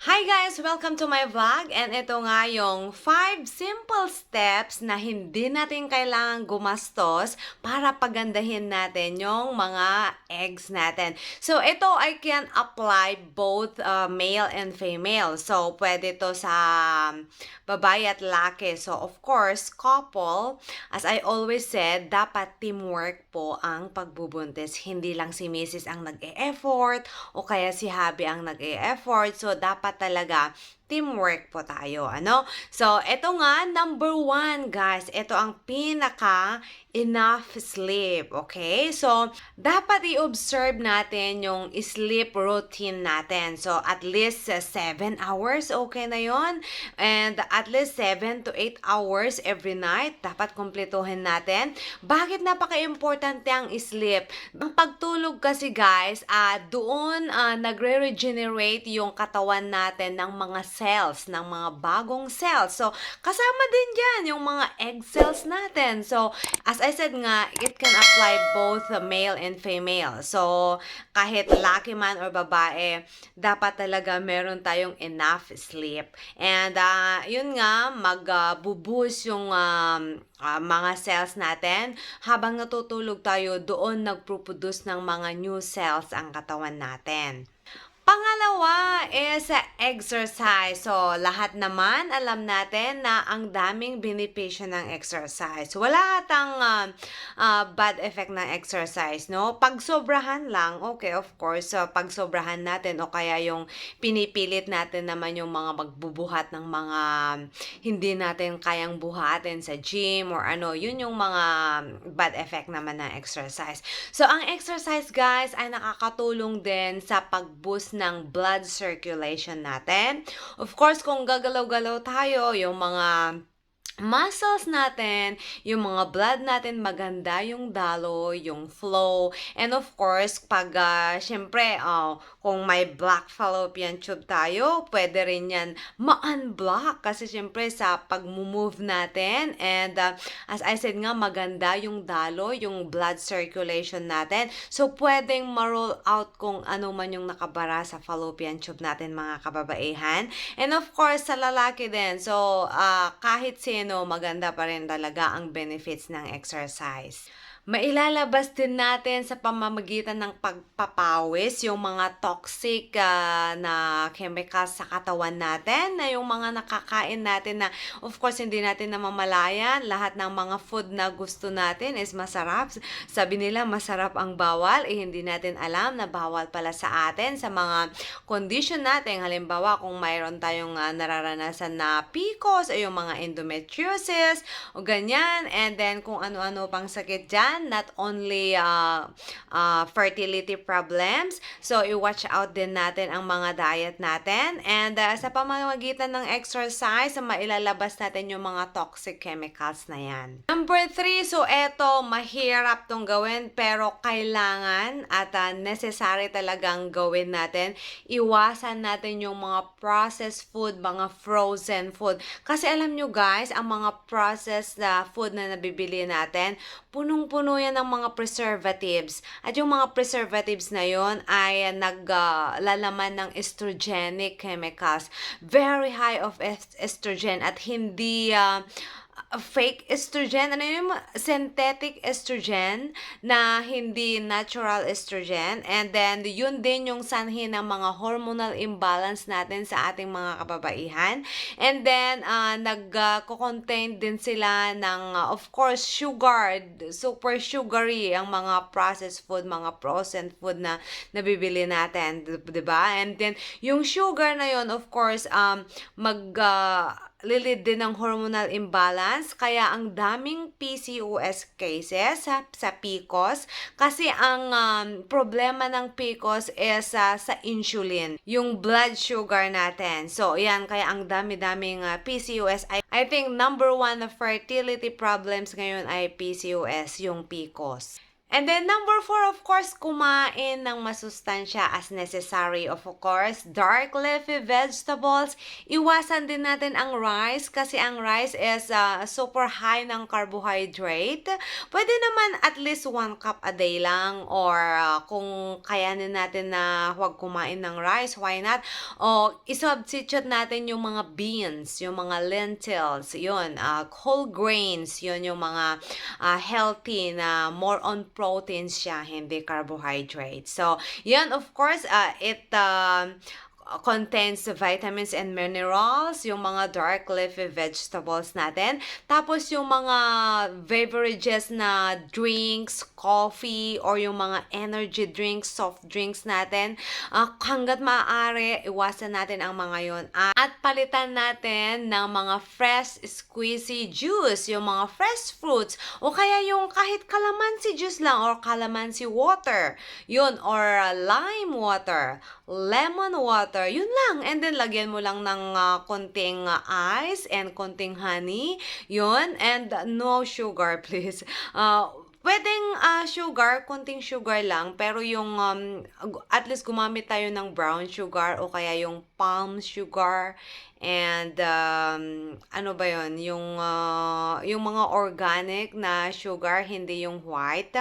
Hi guys! Welcome to my vlog and ito nga yung 5 simple steps na hindi natin kailangan gumastos para pagandahin natin yung mga eggs natin. So ito I can apply both uh, male and female. So pwede to sa um, babae at laki. So of course, couple, as I always said, dapat teamwork po ang pagbubuntis. Hindi lang si Mrs. ang nag-e-effort o kaya si Habi ang nag-e-effort. So dapat talaga teamwork po tayo, ano? So, ito nga, number one, guys. Ito ang pinaka enough sleep, okay? So, dapat i-observe natin yung sleep routine natin. So, at least 7 hours, okay na yon And at least 7 to 8 hours every night, dapat kumpletuhin natin. Bakit napaka-importante ang sleep? Ang pagtulog kasi, guys, uh, doon uh, nagre-regenerate yung katawan natin ng mga cells, ng mga bagong cells. So, kasama din dyan yung mga egg cells natin. So, as I said nga, it can apply both male and female. So, kahit laki man or babae, dapat talaga meron tayong enough sleep. And, uh, yun nga, mag-boost uh, yung um, uh, mga cells natin. Habang natutulog tayo, doon nagproproduce ng mga new cells ang katawan natin. Pangalawa is exercise. So, lahat naman alam natin na ang daming benepisyo ng exercise. Wala atang uh, uh, bad effect ng exercise, no? Pag sobrahan lang, okay, of course, uh, pag sobrahan natin o kaya yung pinipilit natin naman yung mga magbubuhat ng mga hindi natin kayang buhatin sa gym or ano, yun yung mga bad effect naman ng exercise. So, ang exercise, guys, ay nakakatulong din sa pag-boost ng blood circulation natin. Of course, kung gagalaw-galaw tayo, yung mga muscles natin, yung mga blood natin maganda yung dalo, yung flow. And of course, pag uh, syempre, uh, kung may black fallopian tube tayo, pwede rin yan ma-unblock kasi syempre sa pag-move natin and uh, as I said nga, maganda yung dalo, yung blood circulation natin. So, pwedeng ma-roll out kung ano man yung nakabara sa fallopian tube natin mga kababaihan. And of course, sa lalaki din. So, uh, kahit sino no, maganda pa rin talaga ang benefits ng exercise. Mailalabas din natin sa pamamagitan ng pagpapawis yung mga toxic uh, na chemicals sa katawan natin, na yung mga nakakain natin na of course hindi natin namamalayan, lahat ng mga food na gusto natin is masarap. Sabi nila masarap ang bawal, eh hindi natin alam na bawal pala sa atin sa mga condition natin. Halimbawa kung mayroon tayong uh, nararanasan na PCOS o yung mga endometriosis o ganyan, and then kung ano-ano pang sakit dyan, yan, not only uh, uh, fertility problems. So, i-watch out din natin ang mga diet natin. And uh, sa pamamagitan ng exercise, mailalabas natin yung mga toxic chemicals na yan. Number three, so eto, mahirap tong gawin pero kailangan at uh, necessary talagang gawin natin. Iwasan natin yung mga processed food, mga frozen food. Kasi alam nyo guys, ang mga processed uh, food na nabibili natin, punong-puno puno yan ng mga preservatives. At yung mga preservatives na yon ay naglalaman uh, ng estrogenic chemicals. Very high of estrogen at hindi uh, fake estrogen, ano yung synthetic estrogen na hindi natural estrogen. And then, yun din yung sanhi ng mga hormonal imbalance natin sa ating mga kababaihan. And then, uh, nag-contain uh, din sila ng, uh, of course, sugar, super sugary ang mga processed food, mga frozen food na nabibili natin, 'di ba? And then, yung sugar na yon of course, um, mag, uh, lilid din ng hormonal imbalance kaya ang daming PCOS cases sa, sa PCOS kasi ang um, problema ng PCOS is uh, sa insulin, yung blood sugar natin. So, yan, kaya ang dami-daming uh, PCOS. I, I think number one na fertility problems ngayon ay PCOS, yung PCOS. And then number four, of course, kumain ng masustansya as necessary. Of course, dark leafy vegetables. Iwasan din natin ang rice kasi ang rice is uh, super high ng carbohydrate. Pwede naman at least one cup a day lang or uh, kung kayanin natin na huwag kumain ng rice, why not? O isubstitute natin yung mga beans, yung mga lentils, yun, uh, whole grains, yun yung mga uh, healthy na more on proteins siya, hindi carbohydrates. So, yan of course, uh, it um, contains vitamins and minerals, yung mga dark leafy vegetables natin. Tapos yung mga beverages na drinks, coffee, or yung mga energy drinks, soft drinks natin. Uh, hanggat maaari, iwasan natin ang mga yon At palitan natin ng mga fresh squeezy juice, yung mga fresh fruits, o kaya yung kahit calamansi juice lang or calamansi water. Yun, or uh, lime water, lemon water, yun lang. And then, lagyan mo lang ng uh, konting uh, ice and konting honey. Yun. And uh, no sugar, please. Uh, Pwedeng uh, sugar, konting sugar lang, pero yung um, at least gumamit tayo ng brown sugar o kaya yung palm sugar and um, ano ba yon yung uh, yung mga organic na sugar, hindi yung white.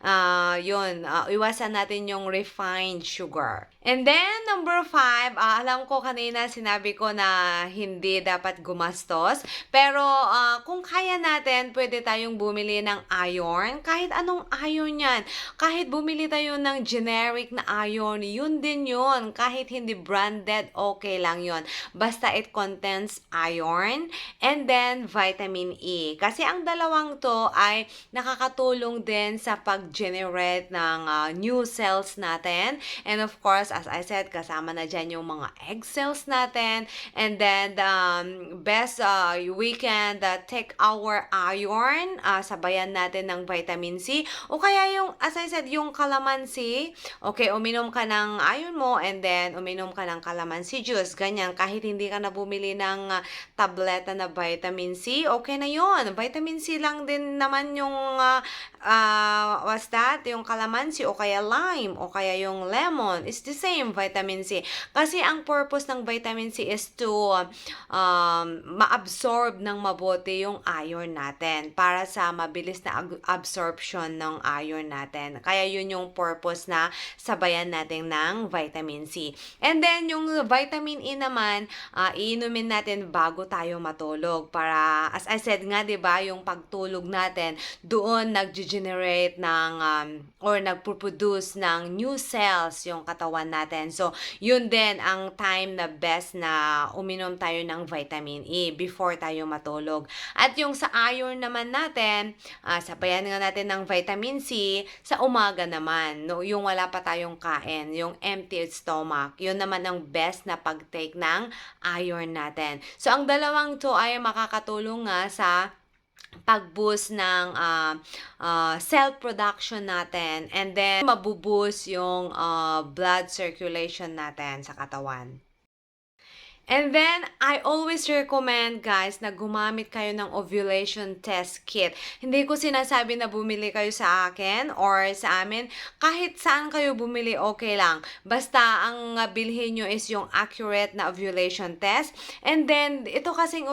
Uh, yun, uh, iwasan natin yung refined sugar. And then, number five, uh, alam ko kanina sinabi ko na hindi dapat gumastos. Pero uh, kung kaya natin, pwede tayong bumili ng iron. Kahit anong iron yan. Kahit bumili tayo ng generic na iron, yun din yun. Kahit hindi branded, okay lang yun. Basta it contains iron and then vitamin E. Kasi ang dalawang to ay nakakatulong din sa pag-generate ng uh, new cells natin. And of course, as I said, kasama na dyan yung mga egg cells natin. And then, um, best, uh, we can uh, take our iron, uh, sabayan natin ng vitamin C. O kaya yung, as I said, yung calamansi. Okay, uminom ka ng iron mo and then uminom ka ng calamansi juice. Ganyan, kahit hindi ka na bumili ng uh, tableta na vitamin C, okay na yon Vitamin C lang din naman yung, uh, uh, what's that? Yung calamansi o kaya lime o kaya yung lemon. It's the same vitamin C. Kasi ang purpose ng vitamin C is to um, ma-absorb ng mabuti yung iron natin para sa mabilis na absorption ng iron natin. Kaya yun yung purpose na sabayan natin ng vitamin C. And then yung vitamin E naman, uh, iinumin natin bago tayo matulog para as I said nga 'di ba, yung pagtulog natin doon nagge-generate ng um, or nagpo-produce ng new cells yung katawan natin. So, yun din ang time na best na uminom tayo ng vitamin E before tayo matulog. At yung sa iron naman natin, uh, sabayan nga natin ng vitamin C sa umaga naman, no, yung wala pa tayong kain, yung empty stomach. Yun naman ang best na pag-take ng iron natin. So, ang dalawang to ay makakatulong nga sa pag-boost ng uh, uh, cell production natin and then mabuboost yung uh, blood circulation natin sa katawan. And then, I always recommend guys na gumamit kayo ng ovulation test kit. Hindi ko sinasabi na bumili kayo sa akin or sa amin. Kahit saan kayo bumili, okay lang. Basta ang bilhin nyo is yung accurate na ovulation test. And then, ito kasing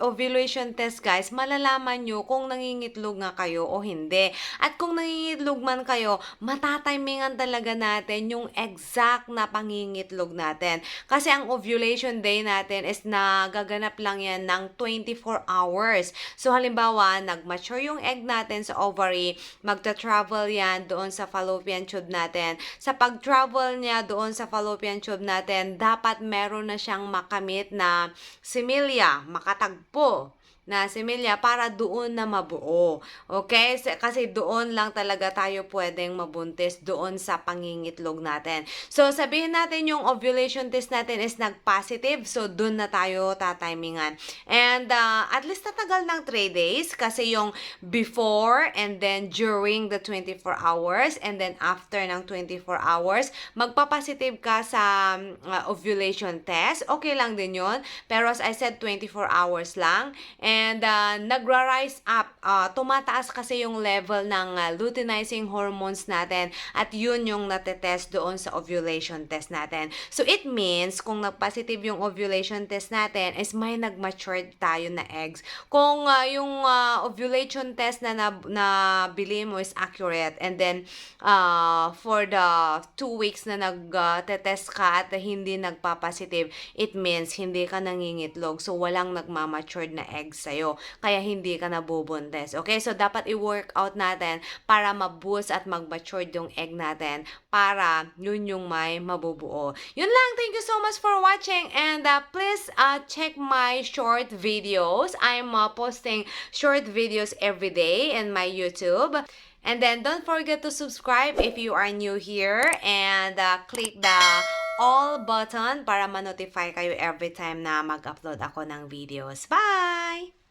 ovulation test guys, malalaman nyo kung nangingitlog nga kayo o hindi. At kung nangingitlog man kayo, matatimingan talaga natin yung exact na pangingitlog natin. Kasi ang ovulation ovulation day natin is nagaganap lang yan ng 24 hours. So, halimbawa, nag-mature yung egg natin sa ovary, magta-travel yan doon sa fallopian tube natin. Sa pag-travel niya doon sa fallopian tube natin, dapat meron na siyang makamit na similya, makatagpo na semilya para doon na mabuo. Okay? Kasi doon lang talaga tayo pwedeng mabuntis doon sa pangingitlog natin. So, sabihin natin yung ovulation test natin is nag-positive. So, doon na tayo tatimingan. And uh, at least tatagal ng 3 days kasi yung before and then during the 24 hours and then after ng 24 hours, magpa-positive ka sa uh, ovulation test. Okay lang din yon Pero as I said, 24 hours lang. And And uh, nagra-rise up, uh, tumataas kasi yung level ng uh, luteinizing hormones natin at yun yung natetest doon sa ovulation test natin. So it means kung nag-positive yung ovulation test natin is may nag-matured tayo na eggs. Kung uh, yung uh, ovulation test na, na, na bili mo is accurate and then uh, for the two weeks na nag-test ka at hindi nagpa-positive, it means hindi ka nangingitlog. So walang nagmamatured na eggs sa'yo. Kaya hindi ka nabubuntis. Okay? So dapat i-work out natin para ma-boost at mag-mature yung egg natin para yun yung may mabubuo. Yun lang. Thank you so much for watching and uh, please uh, check my short videos. I'm uh, posting short videos every day in my YouTube. And then don't forget to subscribe if you are new here and uh, click the all button para ma-notify kayo every time na mag-upload ako ng videos. Bye!